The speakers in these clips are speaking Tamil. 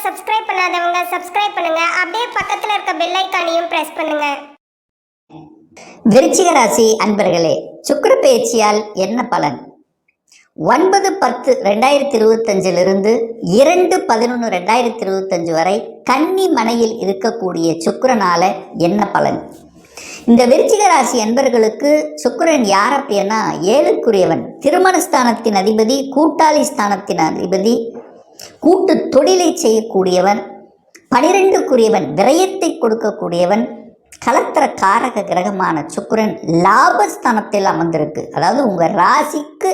சேனல் சப்ஸ்கிரைப் பண்ணாதவங்க சப்ஸ்கிரைப் பண்ணுங்க. அப்படியே பக்கத்துல இருக்க பெல் ஐக்கானையும் பிரஸ் பண்ணுங்க. விருச்சிக ராசி அன்பர்களே சுக்கர பயிற்சியால் என்ன பலன்? ஒன்பது பத்து ரெண்டாயிரத்தி இருபத்தஞ்சிலிருந்து இரண்டு பதினொன்று ரெண்டாயிரத்தி இருபத்தஞ்சு வரை கன்னி மனையில் இருக்கக்கூடிய சுக்கிரனால என்ன பலன்? இந்த விருச்சிக ராசி அன்பர்களுக்கு சுக்கரன் யார் அப்படின்னா ஏழுக்குரியவன். திருமணஸ்தானத்தின் அதிபதி கூட்டாளி ஸ்தானத்தின் அதிபதி கூட்டு தொழிலை செய்யக்கூடியவன் பனிரெண்டுக்குரியவன் விரயத்தை கொடுக்கக்கூடியவன் கலத்திர காரக கிரகமான சுக்கிரன் லாபஸ்தானத்தில் அமர்ந்திருக்கு. அதாவது உங்க ராசிக்கு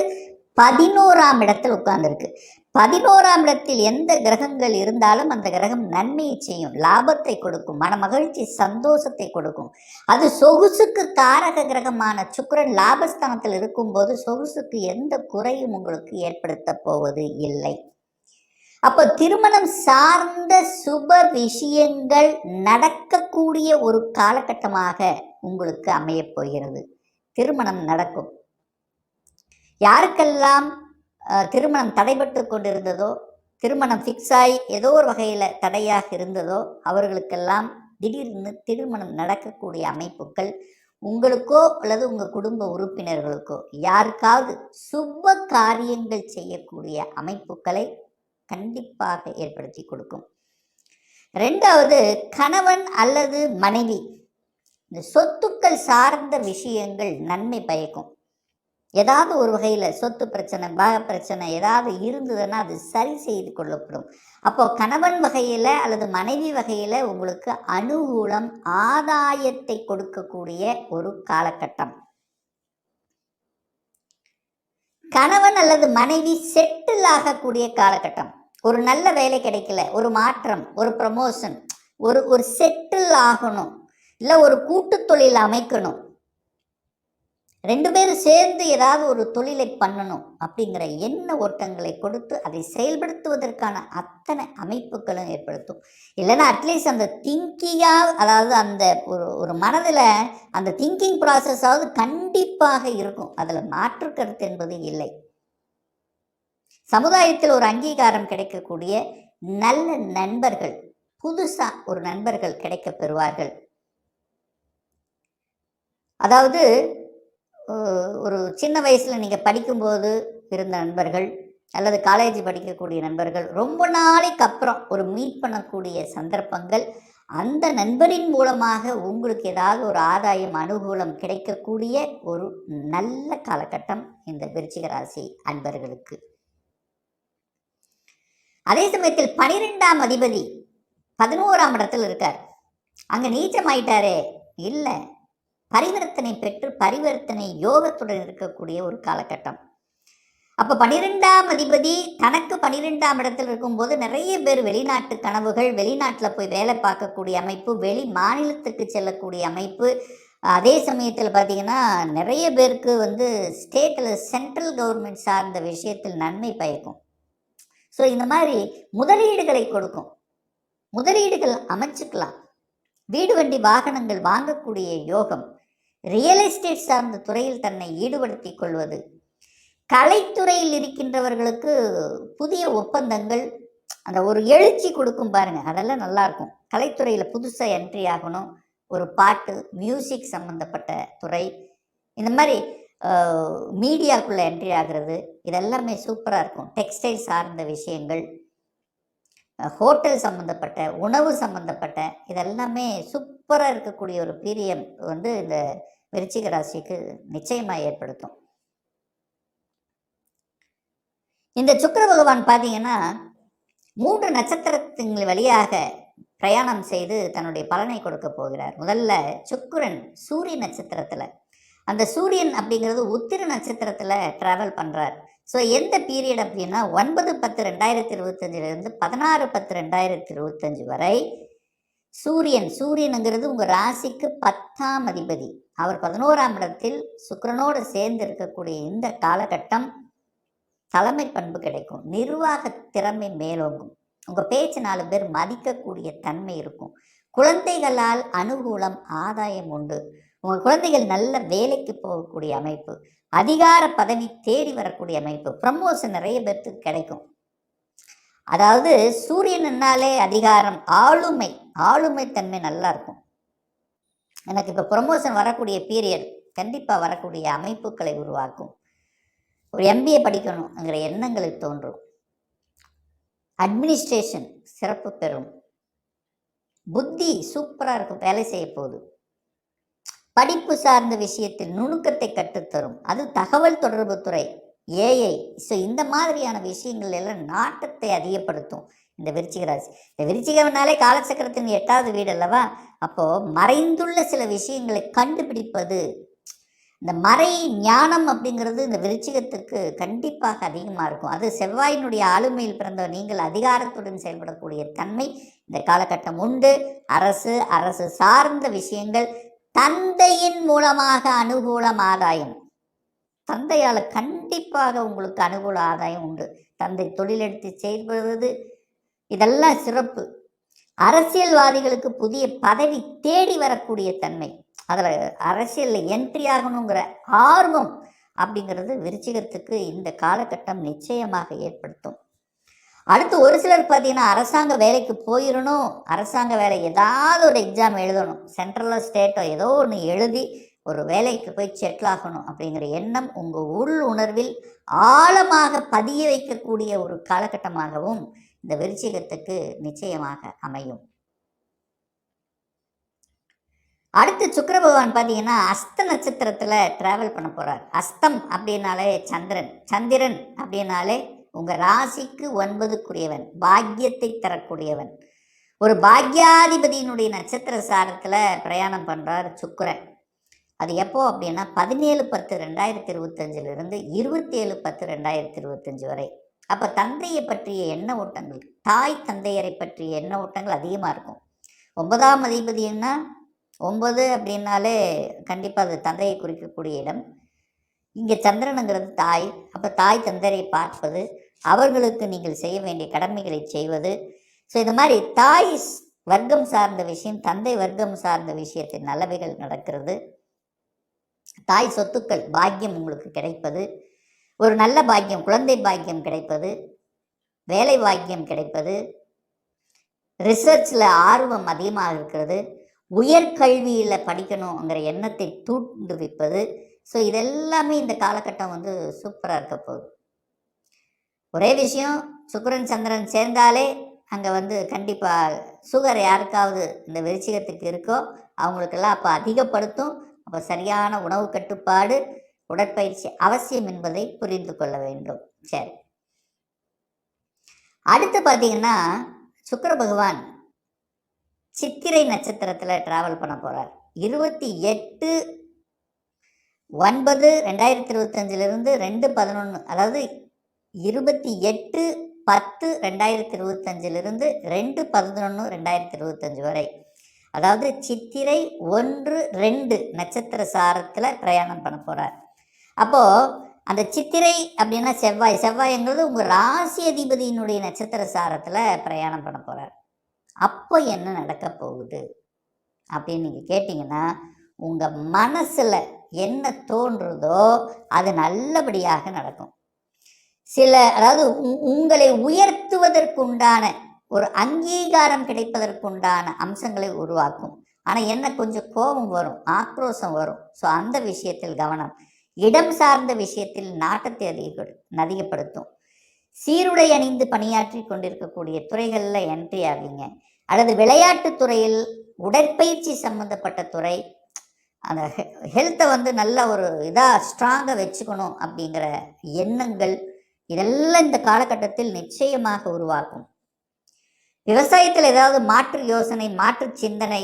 பதினோராம் இடத்தில் உட்கார்ந்துருக்கு. பதினோராம் இடத்தில் எந்த கிரகங்கள் இருந்தாலும் அந்த கிரகம் நன்மையை செய்யும் லாபத்தை கொடுக்கும் மன மகிழ்ச்சி சந்தோஷத்தை கொடுக்கும். அது சொகுசுக்கு காரக கிரகமான சுக்கிரன் லாபஸ்தானத்தில் இருக்கும்போது சொகுசுக்கு எந்த குறையும் உங்களுக்கு ஏற்படுத்த போவது இல்லை. அப்போ திருமணம் சார்ந்த சுப விஷயங்கள் நடக்கக்கூடிய ஒரு காலகட்டமாக உங்களுக்கு அமையப் போகிறது. திருமணம் நடக்கும். யாருக்கெல்லாம் திருமணம் தடைபட்டு கொண்டிருந்ததோ திருமணம் ஃபிக்ஸ் ஆகி ஏதோ ஒரு வகையில் தடையாக இருந்ததோ அவர்களுக்கெல்லாம் திடீர்னு திருமணம் நடக்கக்கூடிய அமைப்புகள் உங்களுக்கோ அல்லது உங்கள் குடும்ப உறுப்பினர்களுக்கோ யாருக்காவது சுப காரியங்கள் செய்யக்கூடிய அமைப்புகளை கண்டிப்பாக ஏற்படுத்தி கொடுக்கும். ரெண்டாவது கணவன் அல்லது மனைவி இந்த சொத்துக்கள் சார்ந்த விஷயங்கள் நன்மை பயக்கும். ஏதாவது ஒரு வகையில் சொத்து பிரச்சனை பாக பிரச்சனை ஏதாவது இருந்ததுன்னா அது சரி செய்து கொள்ளப்படும். அப்போ கணவன் வகையில் அல்லது மனைவி வகையில் உங்களுக்கு அனுகூலம் ஆதாயத்தை கொடுக்கக்கூடிய ஒரு காலகட்டம். கணவன் அல்லது மனைவி செட்டில் ஆகக்கூடிய காலகட்டம். ஒரு நல்ல வேலை கிடைக்கல ஒரு மாற்றம் ஒரு ப்ரமோஷன் ஒரு ஒரு செட்டில் ஆகணும் இல்லை ஒரு கூட்டு தொழில் அமைக்கணும். ரெண்டு பேரும் சேர்ந்து ஏதாவது ஒரு தொழிலை பண்ணணும் அப்படிங்கிற எண்ண ஓட்டங்களை கொடுத்து அதை செயல்படுத்துவதற்கான அத்தனை அமைப்புகளும் ஏற்படுத்தும். இல்லைன்னா அட்லீஸ்ட் அந்த திங்கிங்காக அதாவது அந்த ஒரு ஒரு மனதில் அந்த திங்கிங் ப்ராசஸாவது கண்டிப்பாக இருக்கும். அதில் மாற்று கருத்து என்பது இல்லை. சமுதாயத்தில் ஒரு அங்கீகாரம் கிடைக்கக்கூடிய நல்ல நண்பர்கள் புதுசாக ஒரு நண்பர்கள் கிடைக்க பெறுவார்கள் அதாவது ஒரு சின்ன வயசில் நீங்கள் படிக்கும்போது இருந்த நண்பர்கள் அல்லது காலேஜ் படிக்கக்கூடிய நண்பர்கள் ரொம்ப நாளைக்கு அப்புறம் ஒரு மீட் பண்ணக்கூடிய சந்தர்ப்பங்கள் அந்த நண்பரின் மூலமாக உங்களுக்கு ஏதாவது ஒரு ஆதாயம் அனுகூலம் கிடைக்கக்கூடிய ஒரு நல்ல காலகட்டம் இந்த விருச்சிக ராசி அன்பர்களுக்கு. அதே சமயத்தில் பனிரெண்டாம் அதிபதி பதினோராம் இடத்தில் இருக்கார். அங்கே நீச்சம் ஆயிட்டாரே இல்லை. பரிவர்த்தனை பெற்று பரிவர்த்தனை யோகத்துடன் இருக்கக்கூடிய ஒரு காலகட்டம். அப்போ பனிரெண்டாம் அதிபதி தனக்கு பனிரெண்டாம் இடத்தில் இருக்கும்போது நிறைய பேர் வெளிநாட்டு கனவுகள் வெளிநாட்டில் போய் வேலை பார்க்கக்கூடிய அமைப்பு வெளி மாநிலத்துக்கு செல்லக்கூடிய அமைப்பு. அதே சமயத்தில் பார்த்தீங்கன்னா நிறைய பேருக்கு வந்து ஸ்டேட்டில் சென்ட்ரல் கவர்மெண்ட் சார்ந்த விஷயத்தில் நன்மை பயக்கும். ஸோ இந்த மாதிரி முதலீடுகளை கொடுக்கும். முதலீடுகள் அமைச்சுக்கலாம். வீடு வண்டி வாகனங்கள் வாங்கக்கூடிய யோகம். ரியல் எஸ்டேட் சார்ந்த துறையில் தன்னை ஈடுபடுத்திக் கொள்வது. கலைத்துறையில் இருக்கின்றவர்களுக்கு புதிய ஒப்பந்தங்கள் அந்த ஒரு எழுச்சி கொடுக்கும் பாருங்க. அதெல்லாம் நல்லாயிருக்கும் கலைத்துறையில் புதுசாக என்ட்ரி ஆகணும். ஒரு பாட்டு மியூசிக் சம்மந்தப்பட்ட துறை. இந்த மாதிரி மீடியாக்குள்ளே என்ட்ரி ஆகிறது இதெல்லாமே சூப்பராக இருக்கும். டெக்ஸ்டைல் சார்ந்த விஷயங்கள் ஹோட்டல் சம்மந்தப்பட்ட உணவு சம்மந்தப்பட்ட இதெல்லாமே சூப்பராக இருக்கக்கூடிய ஒரு பீரியம் வந்து இந்த விருச்சிக ராசிக்கு நிச்சயமாக ஏற்படுத்தும். இந்த சுக்கர பகவான் பார்த்தீங்கன்னா மூன்று நட்சத்திரத்தின் வழியாக பிரயாணம் செய்து தன்னுடைய பலனை கொடுக்க போகிறார். முதல்ல சுக்கரன் சூரிய நட்சத்திரத்தில். அந்த சூரியன் அப்படிங்கிறது உத்திர நட்சத்திரத்தில் ட்ராவல் பண்ணுறார் ஸோ எந்த பீரியட் அப்படின்னா ஒன்பது பத்து ரெண்டாயிரத்தி இருபத்தஞ்சிலிருந்து பதினாறு பத்து ரெண்டாயிரத்தி இருபத்தஞ்சி வரை சூரியன் சூரியனுங்கிறது உங்கள் ராசிக்கு பத்தாம் அதிபதி. அவர் பதினோராம் இடத்தில் சுக்கரனோடு சேர்ந்து இருக்கக்கூடிய இந்த காலகட்டம் தலைமை பண்பு கிடைக்கும். நிர்வாக திறமை மேலோங்கும். உங்கள் பேச்சு நாலு பேர் மதிக்கக்கூடிய தன்மை இருக்கும். குழந்தைகளால் அனுகூலம் ஆதாயம் உண்டு. உங்கள் குழந்தைகள் நல்ல வேலைக்கு போகக்கூடிய அமைப்பு அதிகார பதவி தேடி வரக்கூடிய அமைப்பு ப்ரமோஷன் நிறைய பேர்த்துக்கு கிடைக்கும். அதாவது சூரியன்னாலே அதிகாரம் ஆளுமை ஆளுமை தன்மை நல்லா இருக்கும். எனக்கு இப்போ ப்ரொமோஷன் வரக்கூடிய பீரியட் கண்டிப்பாக வரக்கூடிய அமைப்புகளை உருவாக்கும். ஒரு எம்பிஏ படிக்கணுங்கிற எண்ணங்களுக்கு தோன்றும். அட்மினிஸ்ட்ரேஷன் சிறப்பு பெறும். புத்தி சூப்பராக இருக்கும் வேலை செய்ய போகுது படிப்பு சார்ந்த விஷயத்தில் நுணுக்கத்தை கற்றுத்தரும். அது தகவல் தொடர்பு துறை ஏஐ ஸோ இந்த மாதிரியான விஷயங்கள் எல்லாம் நாட்டத்தை அதிகப்படுத்தும். இந்த விருச்சிக ராசி. இந்த விருச்சிகம்னாலே காலச்சக்கரத்தின் எட்டாவது வீடு அல்லவா? அப்போது மறைந்துள்ள சில விஷயங்களை கண்டுபிடிப்பது இந்த மறை ஞானம் அப்படிங்கிறது இந்த விருச்சிகத்துக்கு கண்டிப்பாக அதிகமாக இருக்கும். அது செவ்வாயினுடைய ஆளுமையில் பிறந்த நீங்கள் அதிகாரத்துடன் செயல்படக்கூடிய தன்மை இந்த காலகட்டம் உண்டு. அரசு அரசு சார்ந்த விஷயங்கள் தந்தையின் மூலமாக அனுகூலம் ஆதாயம். தந்தையால் கண்டிப்பாக உங்களுக்கு அனுகூல ஆதாயம் உண்டு. தந்தை தொழிலெடுத்து செயல்படுவது இதெல்லாம் சிறப்பு. அரசியல்வாதிகளுக்கு புதிய பதவி தேடி வரக்கூடிய தன்மை. அதில் அரசியலில் என்ட்ரி ஆகணுங்கிற ஆர்வம் அப்படிங்கிறது விருச்சிகத்துக்கு இந்த காலகட்டம் நிச்சயமாக ஏற்படுத்தும். அடுத்து ஒரு சிலர் பார்த்தீங்கன்னா அரசாங்க வேலைக்கு போயிடணும். அரசாங்க வேலை ஏதாவது ஒரு எக்ஸாம் எழுதணும். சென்ட்ரலோ ஸ்டேட்டோ ஏதோ ஒன்று எழுதி ஒரு வேலைக்கு போய் செட்டில் ஆகணும் அப்படிங்கிற எண்ணம் உங்கள் உள் உணர்வில் ஆழமாக பதிய வைக்கக்கூடிய ஒரு காலகட்டமாகவும் இந்த விருச்சிகத்துக்கு நிச்சயமாக அமையும். அடுத்து சுக்கர பகவான் பார்த்தீங்கன்னா அஸ்த நட்சத்திரத்தில் ட்ராவல் பண்ண போகிறார் அஸ்தம் அப்படின்னாலே சந்திரன். சந்திரன் அப்படின்னாலே உங்கள் ராசிக்கு ஒன்பதுக்குரியவன் பாக்கியத்தை தரக்கூடியவன். ஒரு பாக்யாதிபதியினுடைய நட்சத்திர சாரத்தில் பிரயாணம் பண்ணுறார் சுக்கரன். அது எப்போ அப்படின்னா பதினேழு பத்து ரெண்டாயிரத்தி இருபத்தஞ்சிலிருந்து இருபத்தி ஏழு பத்து ரெண்டாயிரத்தி இருபத்தஞ்சி வரை. அப்போ தந்தையை பற்றிய எண்ண ஓட்டங்கள் தாய் தந்தையரை பற்றிய எண்ண ஓட்டங்கள் அதிகமாக இருக்கும். ஒன்பதாம் அதிபதினா ஒன்பது அப்படின்னாலே கண்டிப்பாக அது தந்தையை குறிக்கக்கூடிய இடம். இங்கே சந்திரனுங்கிறது தாய். அப்போ தாய் தந்தையை பார்ப்பது அவர்களுக்கு நீங்கள் செய்ய வேண்டிய கடமைகளை செய்வது. ஸோ இந்த மாதிரி தாய் வர்க்கம் சார்ந்த விஷயம் தந்தை வர்க்கம் சார்ந்த விஷயத்தில் நல்லவைகள் நடக்கிறது. தாய் சொத்துக்கள் பாக்கியம் உங்களுக்கு கிடைப்பது. ஒரு நல்ல பாக்கியம் குழந்தை பாக்கியம் கிடைப்பது. வேலை பாக்கியம் கிடைப்பது. ரிசர்ச்சில் ஆர்வம் அதிகமாக இருக்கிறது. உயர்கல்வியில் படிக்கணுங்கிற எண்ணத்தை தூண்டுவிப்பது. ஸோ இதெல்லாமே இந்த காலகட்டம் வந்து சூப்பராக இருக்க போகுது. ஒரே விஷயம் சுக்கரன் சந்திரன் சேர்ந்தாலே அங்கே வந்து கண்டிப்பாக சுகர் யாருக்காவது இந்த விருச்சிகத்துக்கு இருக்கோ அவங்களுக்கெல்லாம் அப்போ அதிகப்படுத்தும். அப்போ சரியான உணவு கட்டுப்பாடு உடற்பயிற்சி அவசியம் என்பதை புரிந்து கொள்ள வேண்டும். சரி. அடுத்து பார்த்தீங்கன்னா சுக்கர பகவான் சித்திரை நட்சத்திரத்தில் டிராவல் பண்ண போகிறார் இருபத்தி எட்டு ஒன்பது ரெண்டாயிரத்தி இருபத்தஞ்சிலிருந்து ரெண்டு பதினொன்று அதாவது இருபத்தி எட்டு பத்து ரெண்டாயிரத்தி இருபத்தஞ்சிலிருந்து ரெண்டு பதினொன்று ரெண்டாயிரத்தி இருபத்தஞ்சு வரை. அதாவது சித்திரை ஒன்று ரெண்டு நட்சத்திர சாரத்தில் பிரயாணம் பண்ண போகிறார் அப்போது அந்த சித்திரை அப்படின்னா செவ்வாய். செவ்வாய்ங்கிறது உங்கள் ராசி அதிபதியினுடைய நட்சத்திர சாரத்தில் பிரயாணம் பண்ண போகிறார் அப்போ என்ன நடக்க போகுது அப்படின்னு நீங்கள் கேட்டிங்கன்னா உங்கள் மனசில் என்ன தோன்றுதோ அது நல்லபடியாக நடக்கும். சில அதாவது உங்களை உயர்த்துவதற்குண்டான ஒரு அங்கீகாரம் கிடைப்பதற்குண்டான அம்சங்களை உருவாக்கும். ஆனால் என்ன கொஞ்சம் கோபம் வரும் ஆக்ரோஷம் வரும். ஸோ அந்த விஷயத்தில் கவனம். இடம் சார்ந்த விஷயத்தில் நாட்டத்தை அதிக அதிகப்படுத்தும். சீருடை அணிந்து பணியாற்றி கொண்டிருக்கக்கூடிய துறைகளில் என்ட்ரி ஆவீங்க. அல்லது விளையாட்டு துறையில் உடற்பயிற்சி சம்பந்தப்பட்ட துறை அந்த ஹெல்த்தை வந்து நல்ல ஒரு இதாக ஸ்ட்ராங்காக வச்சுக்கணும் அப்படிங்கிற எண்ணங்கள் இதெல்லாம் இந்த காலகட்டத்தில் நிச்சயமாக உருவாக்கும் விவசாயத்தில் ஏதாவது மாற்று யோசனை மாற்று சிந்தனை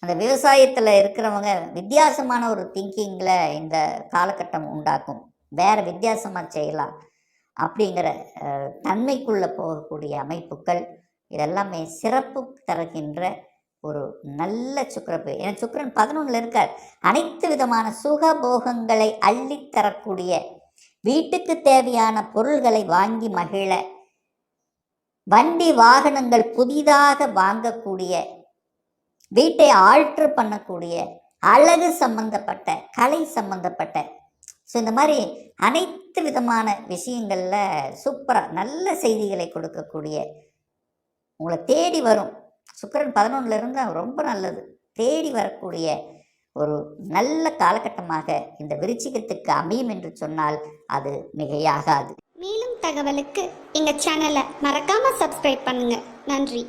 அந்த விவசாயத்தில் இருக்கிறவங்க வித்தியாசமான ஒரு திங்கிங்கில் இந்த காலகட்டம் உண்டாக்கும் வேறு வித்தியாசமாக செய்யலாம் அப்படிங்கிற தன்மைக்குள்ளே போகக்கூடிய அமைப்புகள் இதெல்லாமே சிறப்பு தருகின்ற ஒரு நல்ல சுக்கரப்பு. ஏன்னா சுக்கிரன் பதினொன்றில் இருக்கார். அனைத்து விதமான சுகபோகங்களை அள்ளித் தரக்கூடிய வீட்டுக்கு தேவையான பொருள்களை வாங்கி மகிழ வண்டி வாகனங்கள் புதிதாக வாங்கக்கூடிய வீட்டை ஆல்ட்ரு பண்ணக்கூடிய அழகு சம்பந்தப்பட்ட கலை சம்பந்தப்பட்ட ஸோ இந்த மாதிரி அனைத்து விதமான விஷயங்களில் சூப்பராக நல்ல செய்திகளை கொடுக்கக்கூடிய உங்களை தேடி வரும். சுக்கரன் பதினொன்றுலேருந்து இருந்தால் ரொம்ப நல்லது. தேடி வரக்கூடிய ஒரு நல்ல காலகட்டமாக இந்த விருச்சிகத்துக்கு அமையும் என்று சொன்னால் அது மிகையாகாது. மேலும் தகவலுக்கு எங்க சேனலை மறக்காம சப்ஸ்கிரைப் பண்ணுங்க. நன்றி.